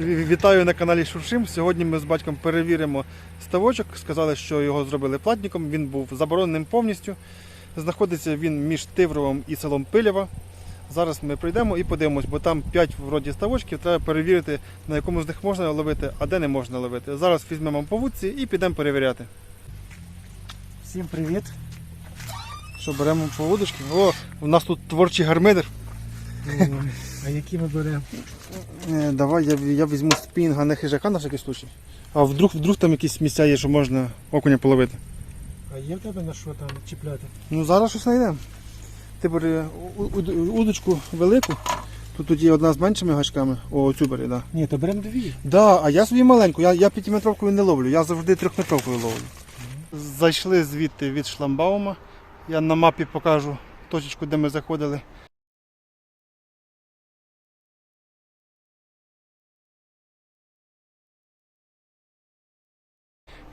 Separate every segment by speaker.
Speaker 1: Ві- Вітаю на каналі Шуршим. Сьогодні ми з батьком перевіримо ставочок. Сказали, що його зробили платником. Він був забороненим повністю. Знаходиться він між Тивровом і селом Пилєва. Зараз ми прийдемо і подивимось, бо там 5 вроді ставочків. Треба перевірити, на якому з них можна ловити, а де не можна ловити. Зараз візьмемо по вудці і підемо перевіряти.
Speaker 2: Всім привіт.
Speaker 1: Що беремо по вудочки? О, у нас тут творчий гармидер.
Speaker 2: А які ми беремо?
Speaker 1: Е, Давай я, я візьму спінга, не хижака на всякий случай. А вдруг, вдруг там якісь місця є, що можна окуня половити.
Speaker 2: А є в тебе на що там чіпляти?
Speaker 1: Ну зараз щось знайдемо. Ти бери у- у- удочку велику. Тут, тут є одна з меншими гачками. О, цю бери, да.
Speaker 2: Ні, то беремо дві.
Speaker 1: Да, а я собі маленьку, я, я п'ятиметровкою не ловлю, я завжди трьохметровкою ловлю. Зайшли звідти від шламбаума. Я на мапі покажу точечку, де ми заходили.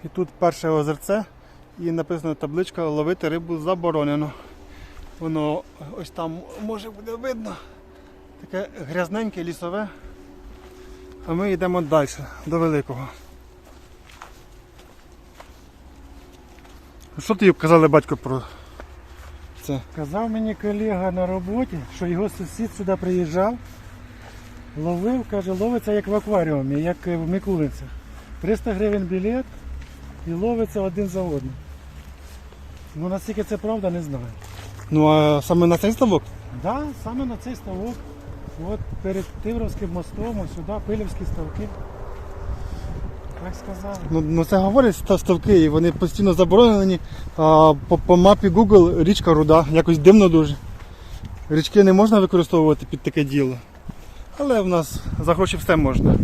Speaker 1: І тут перше озерце і написано табличка ловити рибу заборонено. Воно ось там може буде видно. Таке грязненьке, лісове. А ми йдемо далі, до великого. Що тобі казали батько про це?
Speaker 2: Казав мені колега на роботі, що його сусід сюди приїжджав, ловив, каже, ловиться як в акваріумі, як в Микулинцях. 300 гривень білет і ловиться один за одним. Ну наскільки це правда, не знаю.
Speaker 1: Ну а саме на цей ставок?
Speaker 2: Да, саме на цей ставок. От перед Тивровським мостом, ось сюди пилівські ставки. Так сказали.
Speaker 1: Ну, ну це говорять ста- ставки, і вони постійно заборонені. А по, по мапі Google річка руда, якось дивно дуже. Річки не можна використовувати під таке діло. Але в нас за гроші все можна.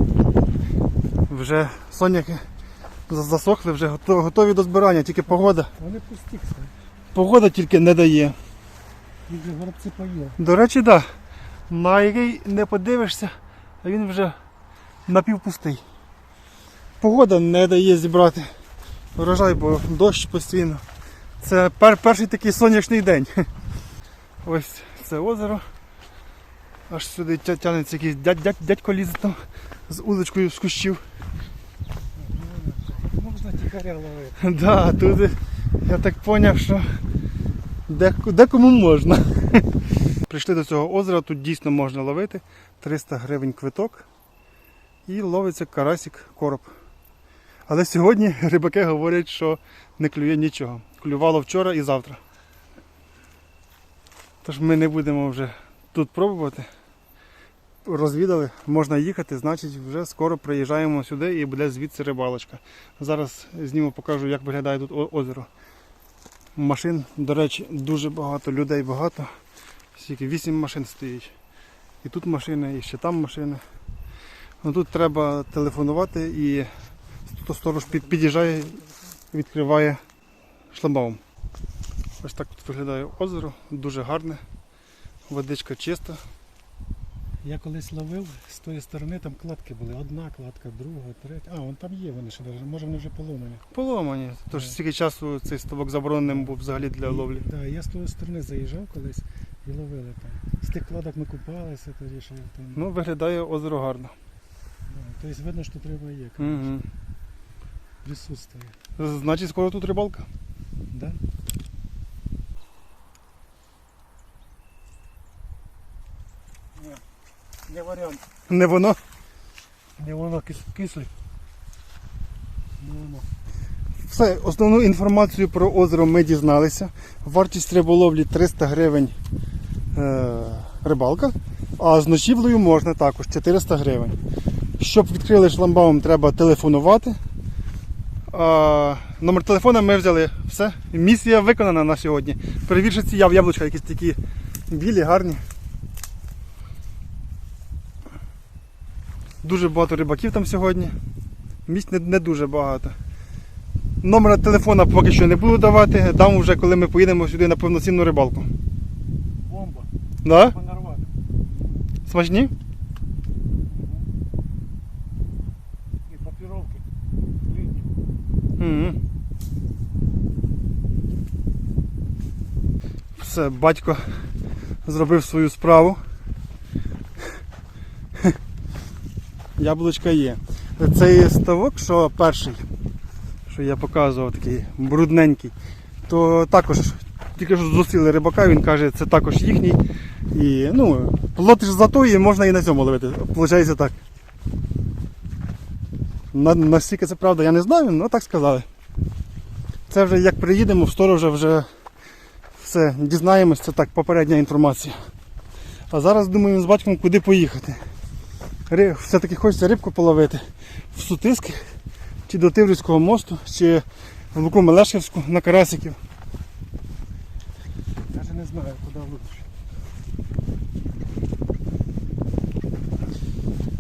Speaker 1: Вже соняки засохли, вже готові до збирання, тільки погода.
Speaker 2: Вони пусті.
Speaker 1: Погода тільки не дає.
Speaker 2: Їх же горобці поїли.
Speaker 1: До речі, так. Да. На який не подивишся, а він вже напівпустий. Погода не дає зібрати урожай, бо дощ постійно. Це пер- перший такий сонячний день. Ось це озеро. Аж сюди тя- тягнеться якийсь дядь, дядь, дядько лізе там з удочкою з кущів.
Speaker 2: Тихаря ловити.
Speaker 1: Да, тут я так зрозумів, що декому можна. Прийшли до цього озера, тут дійсно можна ловити. 300 гривень квиток. І ловиться карасик короб. Але сьогодні рибаки говорять, що не клює нічого. Клювало вчора і завтра. Тож ми не будемо вже тут пробувати. Розвідали, можна їхати, значить вже скоро приїжджаємо сюди і буде звідси рибалочка. Зараз зніму, покажу, як виглядає тут озеро. Машин, до речі, дуже багато, людей багато. Скільки 8 машин стоїть. І тут машини, і ще там машини. Ну, тут треба телефонувати і сто- сторож під'їжджає, відкриває шлагбаум. Ось так тут виглядає озеро, дуже гарне, водичка чиста.
Speaker 2: Я колись ловив з тої сторони, там кладки були. Одна кладка, друга, третя. А, вон там є вони ще навіть. Може вони вже поломані.
Speaker 1: Поломані. Тож стільки часу цей ставок забороненим був взагалі для ловлі.
Speaker 2: Так, я з тої сторони заїжджав колись і ловили там. З тих кладок ми купалися тоді, що там.
Speaker 1: Ну, виглядає озеро гарно.
Speaker 2: да. Тобто видно, що треба є.
Speaker 1: Угу.
Speaker 2: Присутствує.
Speaker 1: Значить, скоро тут рибалка.
Speaker 2: Да? Ні, не варіант.
Speaker 1: Не воно.
Speaker 2: Не воно кис- кислий. Не воно.
Speaker 1: Все, основну інформацію про озеро ми дізналися. Вартість риболовлі 300 гривень е, рибалка, а з ночівлею можна також 400 гривень. Щоб відкрили шламбаум, треба телефонувати. А, номер телефона ми взяли. Все. Місія виконана на сьогодні. Перевірши ці яв- яблучка, якісь такі білі, гарні. Дуже багато рибаків там сьогодні. Місць не, не дуже багато. Номера телефона поки що не буду давати, дам вже коли ми поїдемо сюди на повноцінну рибалку.
Speaker 2: Бомба.
Speaker 1: Да?
Speaker 2: Понарвати.
Speaker 1: Смачні?
Speaker 2: І папіровки. Літні.
Speaker 1: Угу. Все, батько зробив свою справу. Яблучка є. Цей ставок, що перший, що я показував, такий брудненький, то також тільки що зустріли рибака, він каже, це також їхній. І ну, платиш за і можна і на цьому ловити. Получається так. На, наскільки це правда, я не знаю, але так сказали. Це вже як приїдемо, в сторожа вже все дізнаємось, це так попередня інформація. А зараз думаю з батьком куди поїхати. Все-таки хочеться рибку половити в Сутиски, чи до Тиврівського мосту, чи в Луку Мелешківську на Карасиків.
Speaker 2: Навіть не знаю, куди лучше.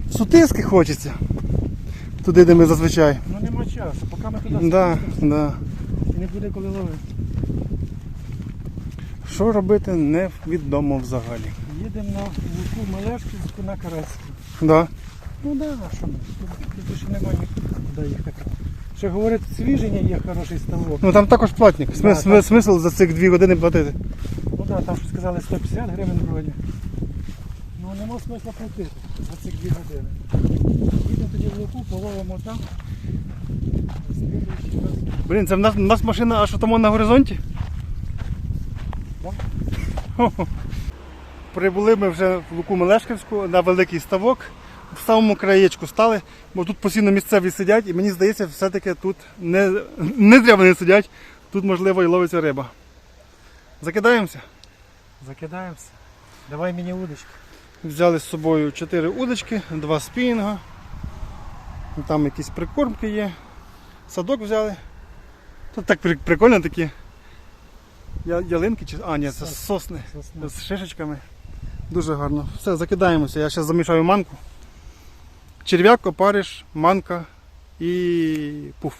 Speaker 1: В Сутиски хочеться. Туди, де ми зазвичай.
Speaker 2: Ну нема часу, поки ми туди
Speaker 1: Да, да.
Speaker 2: і не буде коли ловити.
Speaker 1: Що робити невідомо взагалі.
Speaker 2: Їдемо на Луку Малешківську на Карасиків.
Speaker 1: Да.
Speaker 2: Ну да, а що ми? Тут, тут більше немає куди їхати. Ще говорять, свіження є хороший ставок.
Speaker 1: Ну там також платник.
Speaker 2: Да,
Speaker 1: смис- Смисл за цих дві години платити.
Speaker 2: Ну так, там що сказали 150 гривень вроді. Ну нема смисла платити за ці дві години. Їдемо тоді в Луку, половимо там. Слідуючий раз.
Speaker 1: Блін, це в нас, в нас машина аж тому на горизонті.
Speaker 2: Да.
Speaker 1: Хо-хо. Прибули ми вже в Луку Мелешківську на великий ставок. В самому краєчку стали, бо тут постійно місцеві сидять, і мені здається, все-таки тут не, не зря вони сидять, тут можливо і ловиться риба. Закидаємося.
Speaker 2: Закидаємося. Давай мені удочку.
Speaker 1: Взяли з собою 4 удочки, 2 спінга. Там якісь прикормки є. Садок взяли. Тут так прикольно такі. Я- Ялинки чи. А, ні, це
Speaker 2: Сос-
Speaker 1: сосни з шишечками. Дуже гарно. Все, закидаємося. Я зараз замішаю манку. Черв'як, опариш, манка і пуф.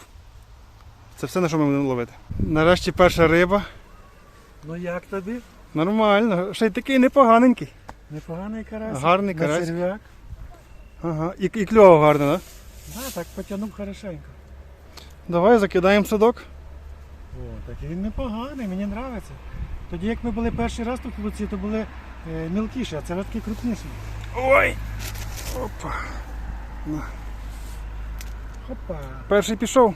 Speaker 1: Це все, на що ми будемо ловити. Нарешті перша риба.
Speaker 2: Ну як тобі?
Speaker 1: Нормально. Ще й такий непоганенький.
Speaker 2: Непоганий карась.
Speaker 1: Гарний
Speaker 2: На
Speaker 1: карась.
Speaker 2: черв'як.
Speaker 1: Ага. І, і кльово гарно, так? Да?
Speaker 2: Так потягнув хорошенько.
Speaker 1: Давай закидаємо садок.
Speaker 2: О, так він непоганий, мені подобається. Тоді як ми були перший раз тут в Луці, то були мілкіші, а це такі крупніші.
Speaker 1: Ой! Опа.
Speaker 2: Хопа.
Speaker 1: Перший пішов.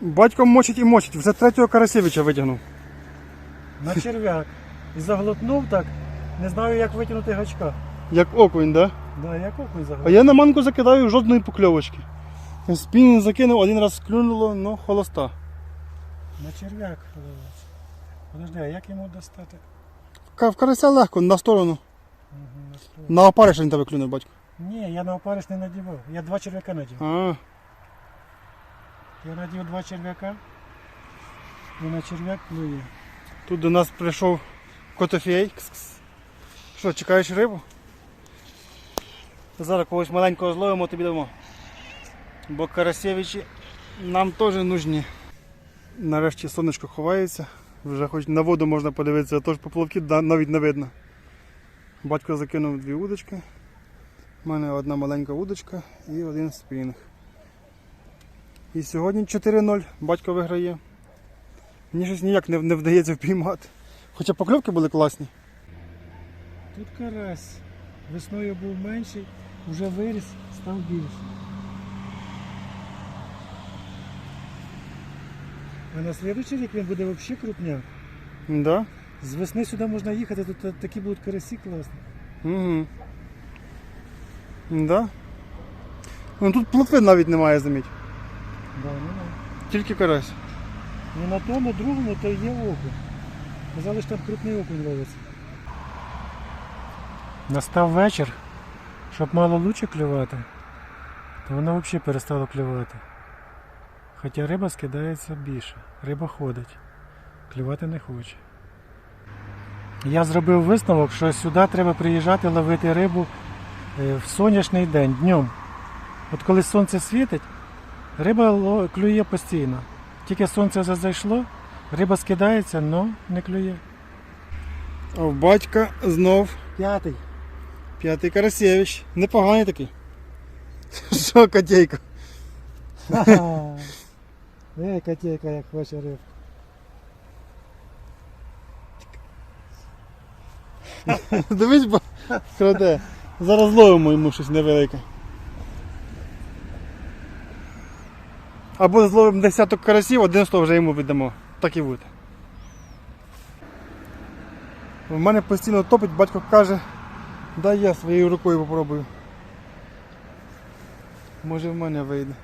Speaker 1: Батько мочить і мочить. Вже третього Карасєвича витягнув.
Speaker 2: На черв'як. І заглотнув так. Не знаю, як витягнути гачка.
Speaker 1: Як окунь, да?
Speaker 2: Да, як окунь
Speaker 1: А я на манку закидаю жодної покльовочки. Спінінг закинув, один раз клюнуло, ну холоста.
Speaker 2: На черв'як. ловиться. Подожди, а як йому достати?
Speaker 1: Ка- В карася легко, на сторону.
Speaker 2: Угу, на.
Speaker 1: На опариш він тебе клюнув, батько.
Speaker 2: Ні, я на опариш не надівав. Я два черв'яка надів.
Speaker 1: А,
Speaker 2: Я надів два черв'яка. І на черв'як плює.
Speaker 1: тут до нас прийшов котофей. Кс-кс. Що, чекаєш рибу? Зараз когось маленького зловимо, тобі дамо. Бо Карасєвичі нам теж нужні. Нарешті сонечко ховається. Вже хоч на воду можна подивитися, а то ж поплавки навіть не видно. Батько закинув дві удочки. У мене одна маленька удочка і один спінг. І сьогодні 4-0. Батько виграє. Мені щось ніяк не, не вдається впіймати. Хоча покльовки були класні.
Speaker 2: Тут карась. Весною був менший, вже виріс, став більший. А на слідуючий рік він буде взагалі крупняк.
Speaker 1: Да?
Speaker 2: З весни сюди можна їхати, тут такі будуть карасі класні.
Speaker 1: Угу. Да? Ну тут плотви навіть немає, заміть.
Speaker 2: Да, ну.
Speaker 1: Тільки карась.
Speaker 2: ну на тому другому то є окунь. Казали, що там крупний окунь ловиться. Настав вечір, щоб мало лучше клювати, то воно взагалі перестало клювати. Хоча риба скидається більше, риба ходить, клювати не хоче. Я зробив висновок, що сюди треба приїжджати ловити рибу е, в сонячний день, днем. От коли сонце світить, риба клює постійно. Тільки сонце зайшло, риба скидається, але не клює.
Speaker 1: А в батька знов
Speaker 2: П'ятий.
Speaker 1: п'ятий Карасєвич. Непоганий такий. Що, котейко?
Speaker 2: Ей, котейка, як хоче рибку.
Speaker 1: Дивись, бо краде. Зараз ловимо йому щось невелике. Або зловимо десяток карасів, один того вже йому віддамо. Так і буде. У мене постійно топить, батько каже, дай я своєю рукою попробую. Може в мене вийде.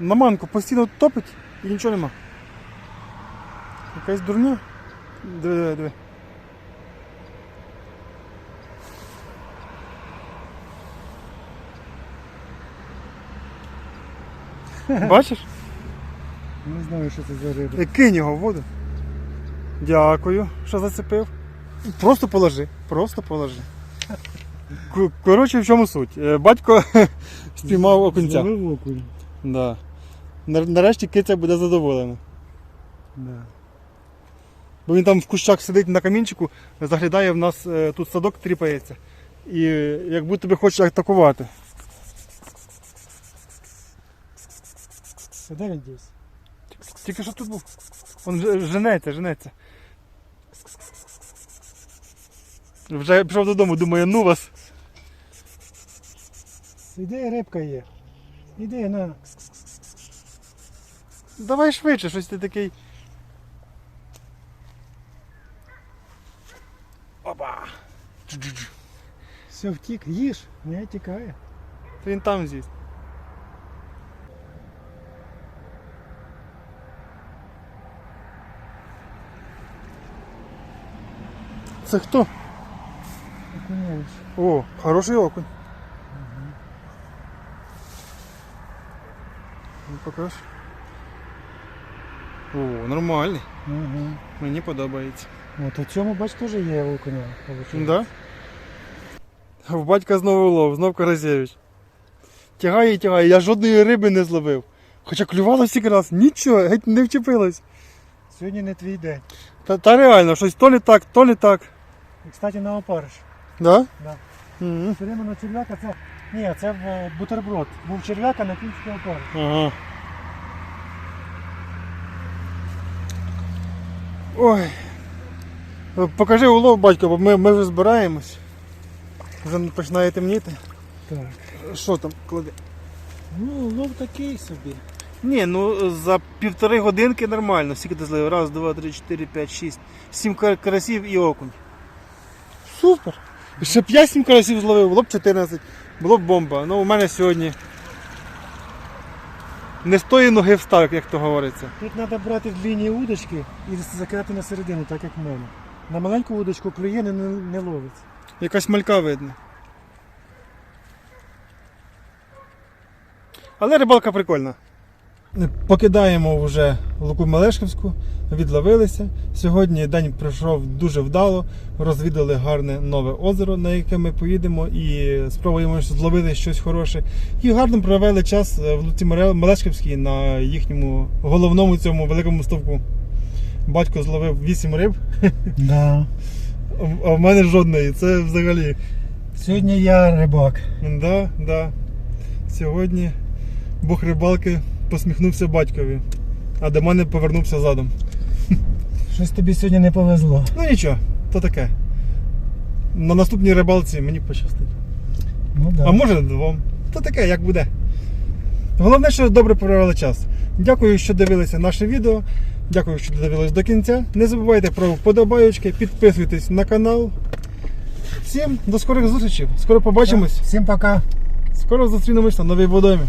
Speaker 1: На манку постійно топить і нічого нема. Якась дурня. Диви, диви, диви. Бачиш?
Speaker 2: Не знаю, що це за риба.
Speaker 1: Е, Кинь його в воду. Дякую, що зацепив. Просто положи. Просто положи. Коротше, в чому суть? Е, Батько спіймав окунця. Да. Нар- Нарешті киця буде задоволена.
Speaker 2: Да.
Speaker 1: Бо він там в кущах сидить на камінчику, заглядає в нас е, тут садок тріпається. І е, як будто би хоче атакувати.
Speaker 2: Де він десь?
Speaker 1: Тільки що тут був. Він женеться, женеться. Вже пішов додому, думає, ну вас.
Speaker 2: Іде рибка є. Іди на.
Speaker 1: Давай швидше, щось ти такий. Опа!
Speaker 2: Все, втік, їж, не тікає.
Speaker 1: Та Він там з'їсть. Це хто?
Speaker 2: Окуневич.
Speaker 1: О, хороший окунь. Ну, покаж. О, нормальний.
Speaker 2: Угу.
Speaker 1: Мені подобається.
Speaker 2: От у цьому, бач, теж є окуня.
Speaker 1: Да? В батька знову лов, знов Карасєвич. Тягає і тягає, я жодної риби не зловив. Хоча клювало всі раз, нічого, геть не вчепилось.
Speaker 2: Сьогодні не твій день.
Speaker 1: Та, та реально, щось то не так, то не так.
Speaker 2: І, кстати, на опариш.
Speaker 1: Да?
Speaker 2: Да.
Speaker 1: Угу.
Speaker 2: Все время на черв'яка це. Ні, це в бутерброд. Був черв'яка на кінський опариш.
Speaker 1: Ага. Ой. Е, Покажи улов, батько, бо ми, ми вже збираємось. Вже починає темніти.
Speaker 2: Так.
Speaker 1: Що там кладе?
Speaker 2: Ну, лов такий собі.
Speaker 1: Ні, ну за півтори годинки нормально. Скільки ти злив? Раз, два, три, чотири, п'ять, шість. Сім карасів і окунь. Супер! Ще 5-7 карасів зловив, було б 14, було б бомба. Ну у мене сьогодні не з тої ноги встав, як то говориться.
Speaker 2: Тут треба брати длинні удочки і закидати на середину, так як в мене. На маленьку удочку клює не, не, не ловиться.
Speaker 1: Якась малька видно. Але рибалка прикольна. Покидаємо вже Луку Малешківську, відловилися. Сьогодні день пройшов дуже вдало. Розвідали гарне нове озеро, на яке ми поїдемо і спробуємо зловити щось хороше. І гарно провели час в Луці Малешківській на їхньому головному цьому великому ставку. Батько зловив 8 риб,
Speaker 2: Да.
Speaker 1: а в мене жодної. Це взагалі.
Speaker 2: Сьогодні я рибак.
Speaker 1: Да, да. Сьогодні Бог рибалки посміхнувся батькові, а до мене повернувся задом.
Speaker 2: Щось тобі сьогодні не повезло.
Speaker 1: Ну нічого, то таке. На наступній рибалці мені пощастить.
Speaker 2: Ну да.
Speaker 1: А може двом. То таке, як буде. Головне, що добре провели час. Дякую, що дивилися наше відео. Дякую, що дивились до кінця. Не забувайте про вподобайочки, підписуйтесь на канал. Всім до скорих зустрічей. Скоро побачимось.
Speaker 2: Всім пока.
Speaker 1: Скоро зустрінемось на новій водоймі.